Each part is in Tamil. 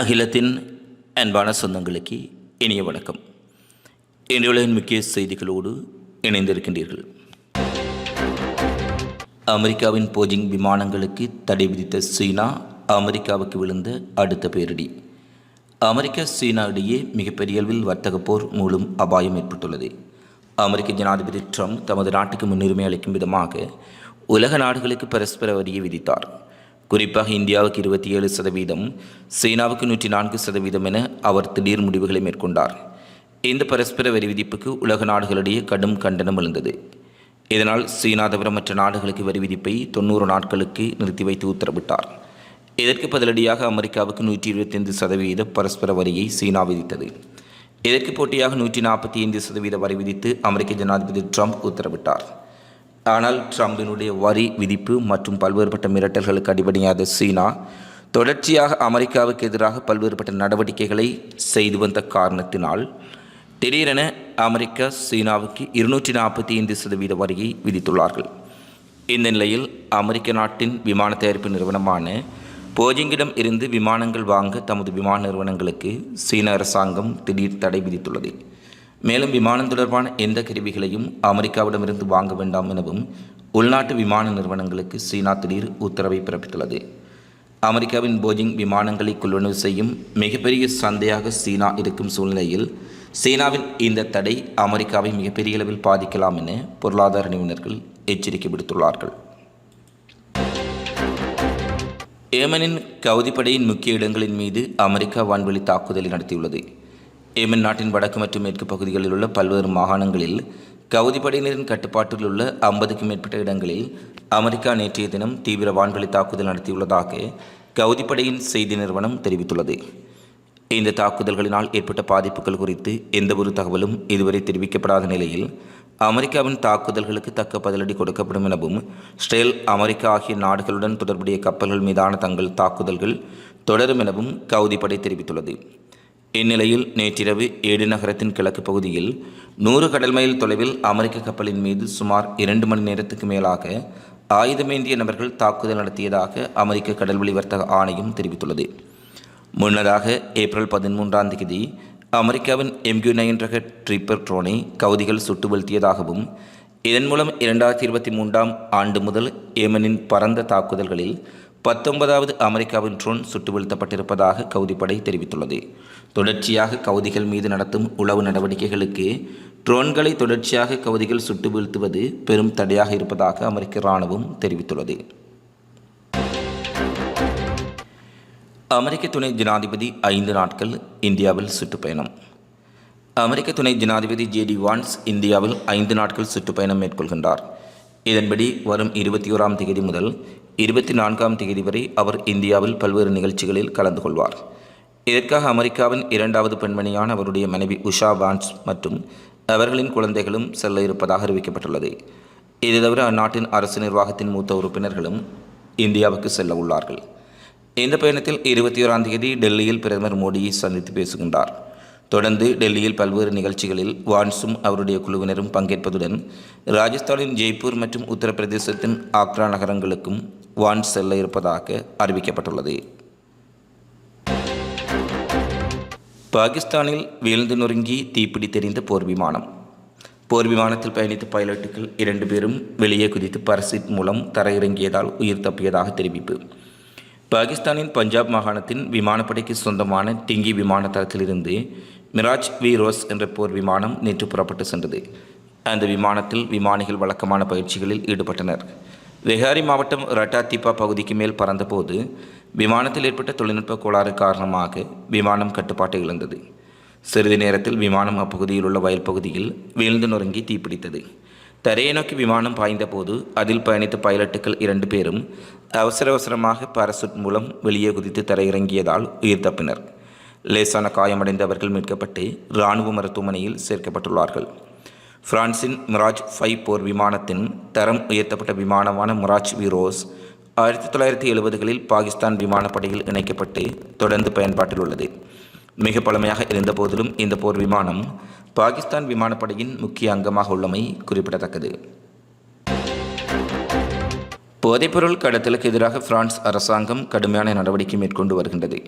அகிலத்தின் அன்பான சொந்தங்களுக்கு இனிய வணக்கம். இன்றையுலகின் முக்கிய செய்திகளோடு இணைந்திருக்கின்றீர்கள். அமெரிக்காவின் போஜிங் விமானங்களுக்கு தடை விதித்த சீனா அமெரிக்காவுக்கு விழுந்த அடுத்த பேரிடி. அமெரிக்கா சீனா இடையே மிகப்பெரிய அளவில் வர்த்தக போர் மூலம் அபாயம் ஏற்பட்டுள்ளது. அமெரிக்க ஜனாதிபதி ட்ரம்ப் தமது நாட்டுக்கு முன்னுரிமை அளிக்கும் விதமாக உலக நாடுகளுக்கு பரஸ்பர வரியை விதித்தார். குறிப்பாக இந்தியாவுக்கு இருபத்தி ஏழு சதவீதம் சீனாவுக்கு நூற்றி நான்கு சதவீதம் என அவர் திடீர் முடிவுகளை மேற்கொண்டார். இந்த பரஸ்பர வரி விதிப்புக்கு உலக நாடுகளிடையே கடும் கண்டனம் எழுந்தது. இதனால் சீனா தவிர மற்ற நாடுகளுக்கு வரி விதிப்பை தொண்ணூறு நாட்களுக்கு நிறுத்தி வைத்து உத்தரவிட்டார். இதற்கு பதிலடியாக அமெரிக்காவுக்கு நூற்றி இருபத்தைந்து சதவீத பரஸ்பர வரியை சீனா விதித்தது. இதற்கு போட்டியாக நூற்றி நாற்பத்தி ஐந்து சதவீத வரி விதித்து அமெரிக்க ஜனாதிபதி ட்ரம்ப் உத்தரவிட்டார். ஆனால் ட்ரம்பினுடைய வரி விதிப்பு மற்றும் பல்வேறுபட்ட மிரட்டல்களுக்கு அடிபணியாத சீனா தொடர்ச்சியாக அமெரிக்காவுக்கு எதிராக பல்வேறுபட்ட நடவடிக்கைகளை செய்து வந்த காரணத்தினால் திடீரென அமெரிக்கா சீனாவுக்கு இருநூற்றி நாற்பத்தி ஐந்து சதவீத வரியை விதித்துள்ளார்கள். இந்த நிலையில் அமெரிக்க நாட்டின் விமான தயாரிப்பு நிறுவனமான போஜிங்கிடம் இருந்து விமானங்கள் வாங்க தமது விமான நிறுவனங்களுக்கு சீன அரசாங்கம் திடீர் தடை விதித்துள்ளது. மேலும் விமானம் தொடர்பான எந்த கருவிகளையும் அமெரிக்காவிடமிருந்து வாங்க வேண்டாம் எனவும் உள்நாட்டு விமான நிறுவனங்களுக்கு சீனா திடீர் உத்தரவை பிறப்பித்துள்ளது. அமெரிக்காவின் போஜிங் விமானங்களை கொள்வனவு செய்யும் மிகப்பெரிய சந்தையாக சீனா இருக்கும் சூழ்நிலையில் சீனாவின் இந்த தடை அமெரிக்காவை மிகப்பெரிய அளவில் பாதிக்கலாம் என பொருளாதார நிபுணர்கள் எச்சரிக்கை விடுத்துள்ளார்கள். ஏமனின் கவுதிப்படையின் முக்கிய இடங்களின் மீது அமெரிக்கா வான்வெளி தாக்குதலை நடத்தியுள்ளது. ஏமன் நாட்டின் வடக்கு மற்றும் மேற்கு பகுதிகளில் உள்ள பல்வேறு மாகாணங்களில் கவுதிப்படையினரின் கட்டுப்பாட்டில் உள்ள ஐம்பதுக்கும் மேற்பட்ட இடங்களில் அமெரிக்கா நேற்றைய தினம் தீவிர வான்வெளி தாக்குதல் நடத்தியுள்ளதாக கவுதிப்படையின் செய்தி நிறுவனம் தெரிவித்துள்ளது. இந்த தாக்குதல்களினால் ஏற்பட்ட பாதிப்புகள் குறித்து எந்தவொரு தகவலும் இதுவரை தெரிவிக்கப்படாத நிலையில் அமெரிக்காவின் தாக்குதல்களுக்கு தக்க பதிலடி கொடுக்கப்படும் எனவும் ஸ்ரேல் அமெரிக்கா ஆகிய நாடுகளுடன் தொடர்புடைய கப்பல்கள் மீதான தங்கள் தாக்குதல்கள் தொடரும் எனவும் கவுதிப்படை தெரிவித்துள்ளது. இந்நிலையில் நேற்றிரவு ஏடு நகரத்தின் கிழக்கு பகுதியில் நூறு கடல் மைல் தொலைவில் அமெரிக்க கப்பலின் மீது சுமார் இரண்டு மணி நேரத்துக்கு மேலாக ஆயுதமேந்திய நபர்கள் தாக்குதல் நடத்தியதாக அமெரிக்க கடல்வழி வர்த்தக ஆணையம் தெரிவித்துள்ளது. முன்னதாக ஏப்ரல் பதிமூன்றாம் தேதி அமெரிக்காவின் எம்கியூ நைன் ரக ட்ரிப்பர் ட்ரோனை கவுதிகள் சுட்டு வீழ்த்தியதாகவும் இதன் மூலம் இரண்டாயிரத்தி இருபத்தி மூன்றாம் ஆண்டு முதல் ஏமனின் பரந்த தாக்குதல்களில் பத்தொன்பதாவது அமெரிக்காவின் ட்ரோன் சுட்டு வீழ்த்தப்பட்டிருப்பதாக கவுதிப்படை தெரிவித்துள்ளது. தொடர்ச்சியாக கவுதிகள் மீது நடத்தும் உளவு நடவடிக்கைகளுக்கு ட்ரோன்களை தொடர்ச்சியாக கவுதிகள் சுட்டு வீழ்த்துவது பெரும் தடையாக இருப்பதாக அமெரிக்க இராணுவம் தெரிவித்துள்ளது. அமெரிக்க துணை ஜனாதிபதி ஐந்து நாட்கள் இந்தியாவில் சுற்றுப்பயணம். அமெரிக்க துணை ஜனாதிபதி ஜேடி வான்ஸ் இந்தியாவில் ஐந்து நாட்கள் சுற்றுப்பயணம் மேற்கொள்கின்றார். இதன்படி வரும் இருபத்தி ஓராம் தேதி முதல் இருபத்தி நான்காம் தேதி வரை அவர் இந்தியாவில் பல்வேறு நிகழ்ச்சிகளில் கலந்து கொள்வார். இதற்காக அமெரிக்காவின் இரண்டாவது பெண்மணியான அவருடைய மனைவி உஷா வான்ஸ் மற்றும் அவர்களின் குழந்தைகளும் செல்ல இருப்பதாக அறிவிக்கப்பட்டுள்ளது. இது தவிர அந்நாட்டின் அரசு நிர்வாகத்தின் மூத்த உறுப்பினர்களும் இந்தியாவுக்கு செல்ல உள்ளார்கள். இந்த பயணத்தில் இருபத்தி ஓராம் தேதி டெல்லியில் பிரதமர் மோடியை சந்தித்து பேசுகின்றார். தொடர்ந்து டெல்லியில் பல்வேறு நிகழ்ச்சிகளில் வான்ஸும் அவருடைய குழுவினரும் பங்கேற்பதுடன் ராஜஸ்தானின் ஜெய்ப்பூர் மற்றும் உத்தரப்பிரதேசத்தின் ஆக்ரா நகரங்களுக்கும் வான்ஸ் செல்ல இருப்பதாக அறிவிக்கப்பட்டுள்ளது. பாகிஸ்தானில் வீழ்ந்து நொறுங்கி தீப்பிடி தெரிந்த போர் விமானம். போர் விமானத்தில் பயணித்த பைலட்டுகள் இரண்டு பேரும் வெளியே குதித்து பரசிட் மூலம் தரையிறங்கியதால் உயிர் தப்பியதாக தெரிவிப்பு. பாகிஸ்தானின் பஞ்சாப் மாகாணத்தின் விமானப்படைக்கு சொந்தமான டிங்கி விமான தளத்திலிருந்து மிராஜ் வி ரோஸ் என்ற போர் விமானம் நேற்று புறப்பட்டு சென்றது. அந்த விமானத்தில் விமானிகள் வழக்கமான பயிற்சிகளில் ஈடுபட்டனர். விஹாரி மாவட்டம் ரட்டாத்திப்பா பகுதிக்கு மேல் பறந்தபோது விமானத்தில் ஏற்பட்ட தொழில்நுட்ப கோளாறு காரணமாக விமானம் கட்டுப்பாட்டை இழந்தது. சிறிது நேரத்தில் விமானம் அப்பகுதியில் உள்ள வயல் பகுதியில் வீழ்ந்து நொறுங்கி தீப்பிடித்தது. தரையை நோக்கி விமானம் பாய்ந்தபோது அதில் பயணித்த பைலட்டுகள் இரண்டு பேரும் அவசர அவசரமாக பாரசூட் மூலம் வெளியே குதித்து தரையிறங்கியதால் உயிர் தப்பினர். லேசான காயமடைந்தவர்கள் மீட்கப்பட்டு இராணுவ மருத்துவமனையில் சேர்க்கப்பட்டுள்ளார்கள். பிரான்சின் மிராஜ் ஃபைவ் போர் விமானத்தின் தரம் உயர்த்தப்பட்ட விமானமான மிராஜ் விரோஸ் ஆயிரத்தி தொள்ளாயிரத்தி எழுபதுகளில் பாகிஸ்தான் விமானப்படையில் இணைக்கப்பட்டு தொடர்ந்து பயன்பாட்டில் உள்ளது. மிக பழமையாக இருந்த போதிலும் இந்த போர் விமானம் பாகிஸ்தான் விமானப்படையின் முக்கிய அங்கமாக உள்ளமை குறிப்பிடத்தக்கது. போதைப்பொருள் கடத்தலுக்கு எதிராக பிரான்ஸ் அரசாங்கம் கடுமையான நடவடிக்கை மேற்கொண்டு வருகின்றது.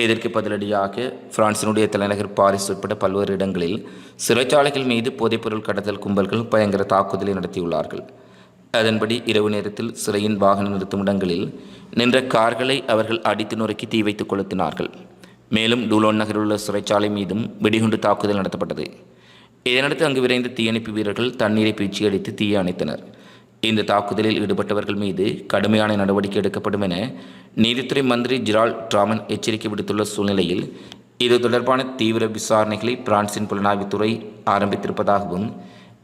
இதற்கு பதிலடியாக பிரான்சினுடைய தலைநகர் பாரிஸ் உட்பட பல்வேறு இடங்களில் சிறைச்சாலைகள் மீது போதைப்பொருள் கடத்தல் கும்பல்கள் பயங்கர தாக்குதலை நடத்தியுள்ளார்கள். அதன்படி இரவு நேரத்தில் சிறையின் வாகன நிறுத்தும் இடங்களில் நின்ற கார்களை அவர்கள் அடித்து நொறுக்கி தீ வைத்து கொளுத்தினார்கள். மேலும் டூலோன் நகரில் உள்ள சிறைச்சாலை மீதும் வெடிகுண்டு தாக்குதல் நடத்தப்பட்டது. இதனடுத்து அங்கு விரைந்த தீயணைப்பு வீரர்கள் தண்ணீரை பீச்சி அடித்து தீயை அணைத்தனர். இந்த தாக்குதலில் ஈடுபட்டவர்கள் மீது கடுமையான நடவடிக்கை எடுக்கப்படும் என நீதித்துறை மந்திரி ஜிரால் ட்ராமன் எச்சரிக்கை விடுத்துள்ள சூழ்நிலையில் இது தொடர்பான தீவிர விசாரணைகளை பிரான்சின் புலனாய்வுத்துறை ஆரம்பித்திருப்பதாகவும்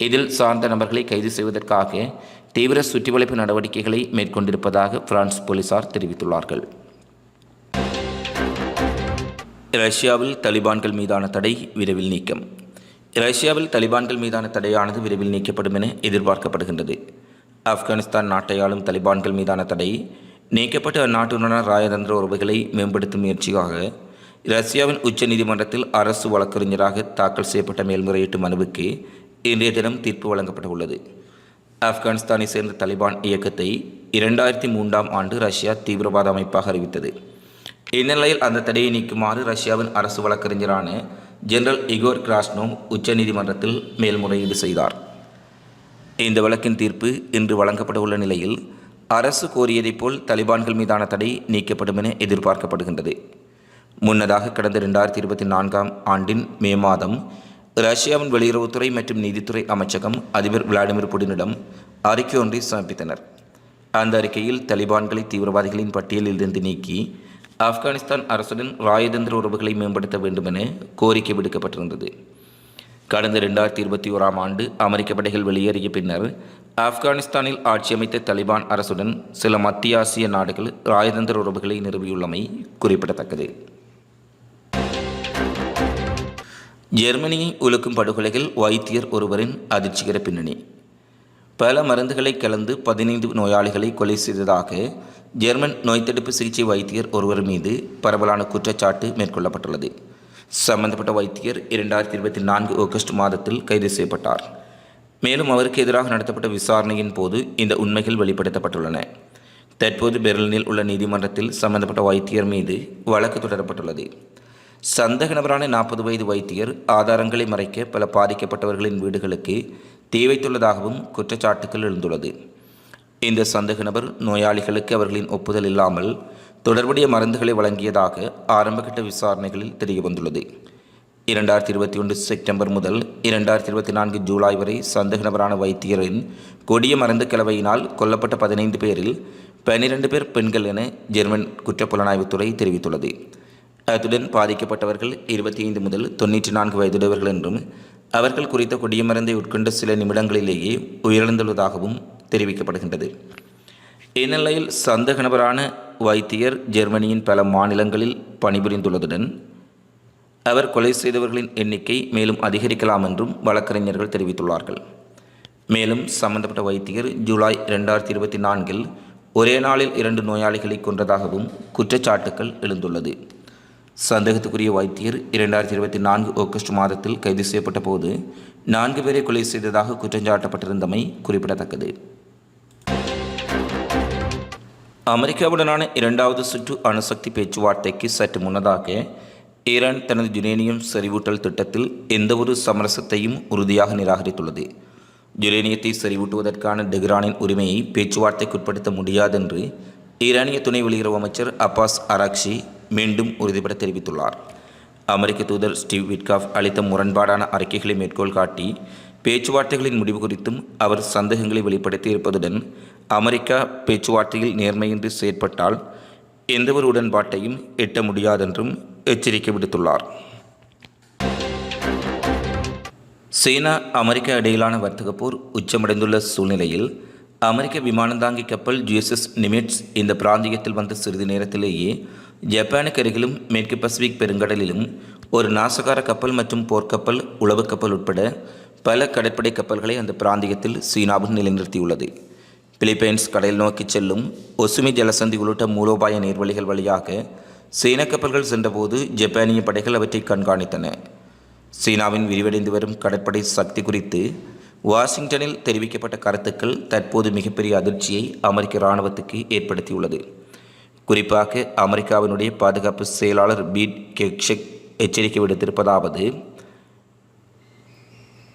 இதில் சார்ந்த நபர்களை கைது செய்வதற்காக தீவிர சுற்றிவளைப்பு நடவடிக்கைகளை மேற்கொண்டிருப்பதாக பிரான்ஸ் போலீசார் தெரிவித்துள்ளார்கள். ரஷ்யாவில் தலிபான்கள் மீதான தடை விரைவில் நீக்கம். ரஷ்யாவில் தலிபான்கள் மீதான தடையானது விரைவில் நீக்கப்படும் என எதிர்பார்க்கப்படுகின்றது. ஆப்கானிஸ்தான் நாட்டை ஆளும் தலிபான்கள் மீதான தடை நீக்கப்பட்ட அந்நாட்டுடனான ராஜதந்திர உறவுகளை மேம்படுத்தும் முயற்சியாக ரஷ்யாவின் உச்ச நீதிமன்றத்தில் அரசு வழக்கறிஞராக தாக்கல் செய்யப்பட்ட மேல்முறையீட்டு மனுவுக்கு இன்றைய தினம் தீர்ப்பு வழங்கப்பட்டுள்ளது. ஆப்கானிஸ்தானை சேர்ந்த தலிபான் இயக்கத்தை இரண்டாயிரத்தி மூன்றாம் ஆண்டு ரஷ்யா தீவிரவாத அமைப்பாக அறிவித்தது. இந்நிலையில் அந்த தடையை நீக்குமாறு ரஷ்யாவின் அரசு வழக்கறிஞரான ஜெனரல் இகோர் கிராஸ்னோ உச்சநீதிமன்றத்தில் மேல்முறையீடு செய்தார். இந்த வழக்கின் தீர்ப்பு இன்று வழங்கப்பட உள்ள நிலையில் அரசு கோரியதைப் போல் தலிபான்கள் மீதான தடை நீக்கப்படும் என எதிர்பார்க்கப்படுகின்றது. முன்னதாக கடந்த ரெண்டாயிரத்தி இருபத்தி நான்காம் ஆண்டின் மே மாதம் ரஷ்யாவின் வெளியுறவுத்துறை மற்றும் நீதித்துறை அமைச்சகம் அதிபர் விளாடிமிர் புடினிடம் அறிக்கை ஒன்றை சமர்ப்பித்தனர். அந்த அறிக்கையில் தலிபான்களை தீவிரவாதிகளின் பட்டியலில் இருந்து நீக்கி ஆப்கானிஸ்தான் அரசுடன் ராயதந்திர உறவுகளை மேம்படுத்த வேண்டும் என கோரிக்கை விடுக்கப்பட்டிருந்தது. கடந்த ரெண்டாயிரத்தி இருபத்தி ஓராம் ஆண்டு அமெரிக்க படைகள் வெளியேறிய பின்னர் ஆப்கானிஸ்தானில் ஆட்சி அமைத்த தலிபான் அரசுடன் சில மத்திய ஆசிய நாடுகள் ராஜதந்திர உறவுகளை நிறுவியுள்ளமை குறிப்பிடத்தக்கது. ஜெர்மனியை உலுக்கும் படுகொலைகள் வைத்தியர் ஒருவரின் அதிர்ச்சிகர பின்னணி. பல மருந்துகளை கலந்து பதினைந்து நோயாளிகளை கொலை செய்ததாக ஜெர்மன் நோய் தடுப்பு சிகிச்சை வைத்தியர் ஒருவர் மீது பரவலான குற்றச்சாட்டு மேற்கொள்ளப்பட்டுள்ளது. சம்பந்தப்பட்ட வைத்தியர் இரண்டாயிரத்தி இருபத்தி நான்கு ஆகஸ்ட் மாதத்தில் கைது செய்யப்பட்டார். மேலும் அவருக்கு எதிராக நடத்தப்பட்ட விசாரணையின் போது இந்த உண்மைகள் வெளிப்படுத்தப்பட்டுள்ளன. தற்போது பெர்லினில் உள்ள நீதிமன்றத்தில் சம்பந்தப்பட்ட வைத்தியர் மீது வழக்கு தொடரப்பட்டுள்ளது. சந்தக நபரான நாற்பது வயது வைத்தியர் ஆதாரங்களை மறைக்க பல பாதிக்கப்பட்டவர்களின் வீடுகளுக்கு தீ வைத்துள்ளதாகவும் குற்றச்சாட்டுகள் எழுந்துள்ளது. இந்த சந்தக நபர் நோயாளிகளுக்கு அவர்களின் ஒப்புதல் இல்லாமல் தொடர்புடைய மருந்துகளை வழங்கியதாக ஆரம்பகட்ட விசாரணைகளில் தெரிய வந்துள்ளது இரண்டாயிரத்தி இருபத்தி ஒன்று செப்டம்பர் முதல் இரண்டாயிரத்தி இருபத்தி நான்கு ஜூலை வரை சந்தேக நபரான வைத்தியரின் கொடிய மருந்து கலவையினால் கொல்லப்பட்ட பதினைந்து பேரில் பன்னிரண்டு பேர் பெண்கள் என ஜெர்மன் குற்றப்புலனாய்வுத்துறை தெரிவித்துள்ளது. அத்துடன் பாதிக்கப்பட்டவர்கள் இருபத்தி ஐந்து முதல் தொன்னூற்றி நான்கு வயதுடையவர்கள் என்றும் அவர்கள் குறித்த கொடிய மருந்தை உட்கொண்ட சில நிமிடங்களிலேயே உயிரிழந்துள்ளதாகவும் தெரிவிக்கப்படுகின்றது. இந்நிலையில் சந்தேக நபரான வைத்தியர் ஜெர்மனியின் பல மாநிலங்களில் பணிபுரிந்துள்ளதுடன் அவர் கொலை செய்தவர்களின் எண்ணிக்கை மேலும் அதிகரிக்கலாம் என்றும் வழக்கறிஞர்கள் தெரிவித்துள்ளார்கள். மேலும் சம்பந்தப்பட்ட வைத்தியர் ஜூலை இரண்டாயிரத்தி இருபத்தி நான்கில் ஒரே நாளில் இரண்டு நோயாளிகளை கொன்றதாகவும் குற்றச்சாட்டுக்கள் எழுந்துள்ளது. சந்தேகத்துக்குரிய வைத்தியர் இரண்டாயிரத்தி இருபத்தி நான்கு ஆகஸ்ட் மாதத்தில் கைது செய்யப்பட்ட போது நான்கு பேரை கொலை செய்ததாக குற்றஞ்சாட்டப்பட்டிருந்தமை குறிப்பிடத்தக்கது. அமெரிக்காவுடனான இரண்டாவது சுற்று அணுசக்தி பேச்சுவார்த்தைக்கு சற்று முன்னதாக ஈரான் தனது யுரேனியம் செறிவூட்டல் திட்டத்தில் எந்தவொரு சமரசத்தையும் உறுதியாக நிராகரித்துள்ளது. யுரேனியத்தை செறிவூட்டுவதற்கான டெஹ்ரானின் உரிமையை பேச்சுவார்த்தைக்குட்படுத்த முடியாதென்று ஈரானிய துணை வெளியுறவு அமைச்சர் அப்பாஸ் அராக்ஷி மீண்டும் உறுதிபட தெரிவித்துள்ளார். அமெரிக்க தூதர் ஸ்டீவ் விட்காஃப் அளித்த முரண்பாடான அறிக்கைகளை மேற்கோள் காட்டி பேச்சுவார்த்தைகளின் முடிவு குறித்தும் அவர் சந்தேகங்களை வெளிப்படுத்தி இருப்பதுடன் அமெரிக்கா பேச்சுவார்த்தையில் நேர்மையின்றி செயற்பட்டால் எந்தவொரு உடன்பாட்டையும் எட்ட முடியாதென்றும் எச்சரிக்கை விடுத்துள்ளார். சீனா அமெரிக்கா இடையிலான வர்த்தக போர் உச்சமடைந்துள்ள சூழ்நிலையில் அமெரிக்க விமானந்தாங்கி கப்பல் ஜிஎஸ்எஸ் நிமிட்ஸ் இந்த பிராந்தியத்தில் வந்த சிறிது நேரத்திலேயே ஜப்பானுக்கு அருகிலும் மேற்கு பசிபிக் பெருங்கடலிலும் ஒரு நாசகார கப்பல் மற்றும் போர்க்கப்பல் உளவு கப்பல் உட்பட பல கடற்படை கப்பல்களை அந்த பிராந்தியத்தில் சீனாவும் நிலைநிறுத்தியுள்ளது. பிலிப்பைன்ஸ் கடல் நோக்கி செல்லும் ஒசுமி ஜலசந்தி உள்ளிட்ட மூலோபாய நீர்வழிகள் வழியாக சீன கப்பல்கள் சென்றபோது ஜப்பானிய படைகள் அவற்றை கண்காணித்தன. சீனாவின் விரிவடைந்து வரும் கடற்படை சக்தி குறித்து வாஷிங்டனில் தெரிவிக்கப்பட்ட கருத்துக்கள் தற்போது மிகப்பெரிய அதிர்ச்சியை அமெரிக்க இராணுவத்துக்கு ஏற்படுத்தியுள்ளது. குறிப்பாக அமெரிக்காவினுடைய பாதுகாப்பு செயலாளர் பீட் கெக்ஷெக் எச்சரிக்கை விடுத்திருப்பதாவது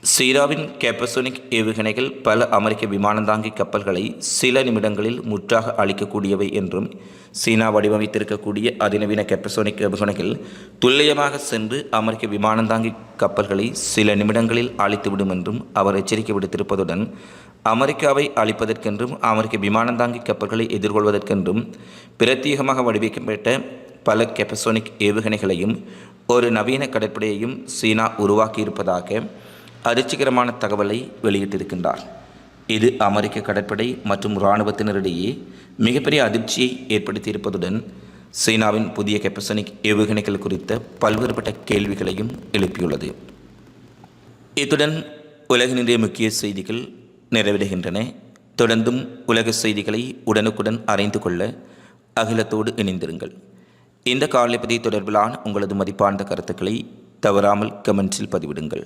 சீராவின் கேப்பசோனிக் ஏவுகணைகள் பல அமெரிக்க விமானந்தாங்கி கப்பல்களை சில நிமிடங்களில் முற்றாக அழிக்கக்கூடியவை என்றும் சீனா வடிவமைத்திருக்கக்கூடிய அதிநவீன கேப்பசோனிக் ஏவுகணைகள் துல்லியமாக சென்று அமெரிக்க விமானந்தாங்கி கப்பல்களை சில நிமிடங்களில் அழித்துவிடும் என்றும் அவர் எச்சரிக்கை விடுத்திருப்பதுடன் அமெரிக்காவை அழிப்பதற்கென்றும் அமெரிக்க விமானந்தாங்கி கப்பல்களை எதிர்கொள்வதற்கென்றும் பிரத்யேகமாக வடிவமைக்கப்பட்ட பல கெப்பசோனிக் ஏவுகணைகளையும் ஒரு நவீன கடற்படையையும் சீனா உருவாக்கியிருப்பதாக அதிர்ச்சிகரமான தகவலை வெளியிட்டிருக்கின்றார். இது அமெரிக்க கடற்படை மற்றும் இராணுவத்தினரிடையே மிகப்பெரிய அதிர்ச்சியை ஏற்படுத்தியிருப்பதுடன் சீனாவின் புதிய கெப்பசனிக் ஏவுகணைகள் குறித்த பல்வேறுபட்ட கேள்விகளையும் எழுப்பியுள்ளது. இத்துடன் உலகினுடைய முக்கிய செய்திகள் நிறைவடைகின்றன. தொடர்ந்தும் உலக செய்திகளை உடனுக்குடன் அறிந்து கொள்ள அகிலத்தோடு இணைந்திருங்கள். இந்த காலைப்பதி தொடர்பிலான உங்களது மதிப்பார்ந்த கருத்துக்களை தவறாமல் கமெண்ட்ஸில் பதிவிடுங்கள்.